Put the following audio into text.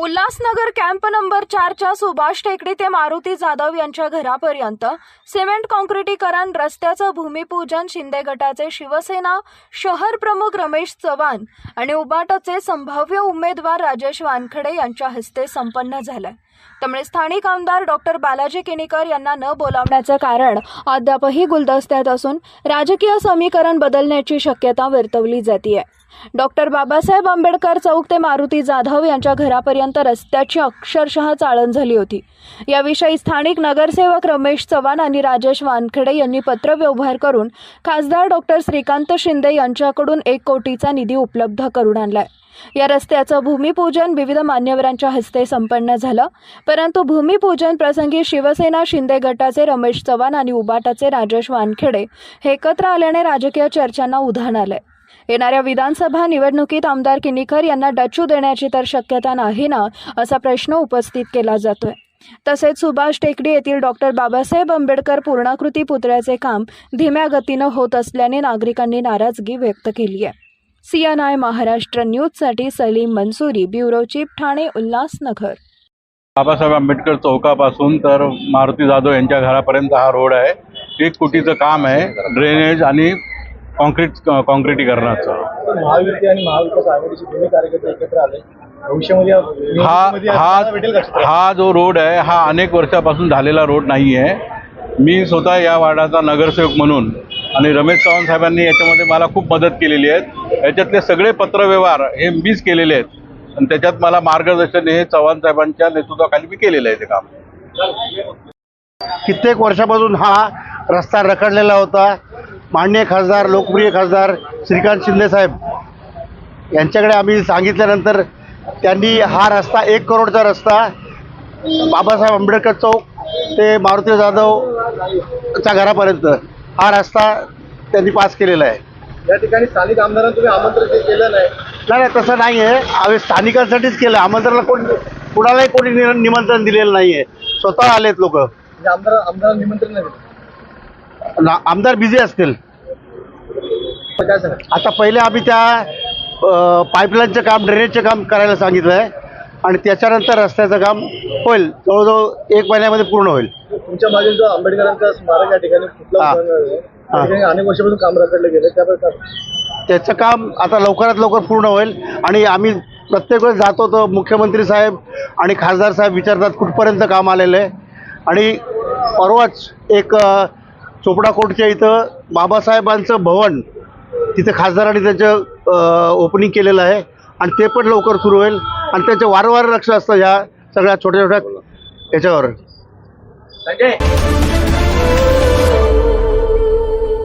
Ulhasnagar camp number चारच्या सुभाष टेकडी ते मारुती जाधव यांच्या घरापर्यंत सिमेंट काँक्रिटीकरण रस्त्याचं भूमिपूजन शिंदे गटाचे शिवसेना शहर प्रमुख रमेश चव्हाण आणि उबाटाचे संभाव्य उमेदवार राजेश वानखडे यांच्या हस्ते संपन्न झालंय त्यामुळे स्थानिक आमदार डॉक्टर बालाजी किनीकर यांना न बोलावण्याचं कारण अद्यापही गुलदस्त्यात असून राजकीय समीकरण बदलण्याची शक्यता वर्तवली जाते डॉक्टर बाबासाहेब आंबेडकर चौक ते मारुती जाधव यांच्या घरापर्यंत रस्त्याची अक्षरशः चाळण झाली होती. याविषयी स्थानिक नगरसेवक रमेश चव्हाण आणि राजेश वानखेडे यांनी पत्रव्यवहार करून खासदार डॉक्टर श्रीकांत शिंदे यांच्याकडून एक कोटीचा निधी उपलब्ध करून आणलाय. या रस्त्याचं भूमिपूजन विविध मान्यवरांच्या हस्ते संपन्न झालं. परंतु भूमिपूजन प्रसंगी शिवसेना शिंदे गटाचे रमेश चव्हाण आणि उबाटाचे राजेश वानखेडे हे एकत्र आल्याने राजकीय चर्चांना उधाण आलंय. येणाऱ्या विधानसभा निवडणुकीत आमदार किनीकर यांना डच्चू देण्याची तर शक्यता नाही ना असा प्रश्न उपस्थित केला जातोय. तसेच सुभाष टेकडी येथील डॉक्टर बाबासाहेब आंबेडकर पूर्णाकृती पुतळ्याचे काम धीम्या गतीनं होत असल्याने नागरिकांनी नाराजगी व्यक्त केली आहे. सीएनआय महाराष्ट्र न्यूजसाठी सलीम मंसुरी ब्युरो चीफ ठाणे उल्हासनगर. बाबासाहेब आंबेडकर चौकापासून तर मारुती जाधव यांच्या घरापर्यंत हा रोड आहे. एक कोटीचं काम आहे ड्रेनेज आणि कॉन्क्रीट कॉन्क्रिटीकरणाचं. महायुती आणि महाविकास आघाडीचे दोन्ही कार्यकर्ते एकत्र आले. भविष्यामध्ये या हा हा? हा जो रोड आहे हा अनेक वर्षापासून झालेला रोड नाही आहे मी स्वतः या वार्डाचा नगरसेवक म्हणून आणि रमेश चव्हाण साहेबांनी याच्यामध्ये मला खूप मदत केलेली आहे. याच्यातले सगळे पत्रव्यवहार हे मीच केलेले आहेत. आणि त्याच्यात मला मार्गदर्शन हे चव्हाण साहेबांच्या नेतृत्वाखाली मी केलेलं आहे ते काम. कित्येक वर्षापासून हा रस्ता रखडलेला होता. मान्य खासदार लोकप्रिय खासदार श्रीकांत शिंदे साहेब यांच्याकडे आम्ही सांगितल्यानंतर त्यांनी हा रस्ता एक करोडचा रस्ता बाबासाहेब आंबेडकर चौक ते मारुती जाधवच्या घरापर्यंत हा रस्ता त्यांनी पास केलेला आहे. या ठिकाणी स्थानिक आमदारांना तुम्ही आमंत्रित केलं नाही? नाही नाही तसं नाही आहे आम्ही स्थानिकांसाठीच केलं. आमंत्रणाला कोण कुणालाही कोणी नि- निमंत्रण दिलेलं नाही आहे स्वतः आलेत लोक. म्हणजे आमदार आमदारांना निमंत्रण नाही दिलं. आमदार बिझी असतील. तर काय सांगा आता पहिले आम्ही त्या पाईपलाईनचं काम ड्रेनेजचं काम करायला सांगितलं आहे आणि त्याच्यानंतर रस्त्याचं काम होईल. जवळजवळ एक महिन्यामध्ये पूर्ण होईल. तुमच्या मागे जो आंबेडकरांचा स्मारक या ठिकाणी अनेक वर्षापासून काम रखडलं गेलं त्याबद्दल त्याचं काम आता लवकरात लवकर पूर्ण होईल. आणि आम्ही प्रत्येक वेळेस जातो तर मुख्यमंत्री साहेब आणि खासदार साहेब विचारतात कुठपर्यंत काम आलेलं आहे? आणि परवाच एक अ, चोपडा कोर्टच्या इथं बाबासाहेबांचं भवन तिथे खासदारांनी त्याचं ओपनिंग केलेलं आहे. आणि ते पण लवकर सुरू होईल. आणि त्याचं वारंवार लक्ष असतं ह्या सगळ्या छोट्या छोट्या याच्यावर.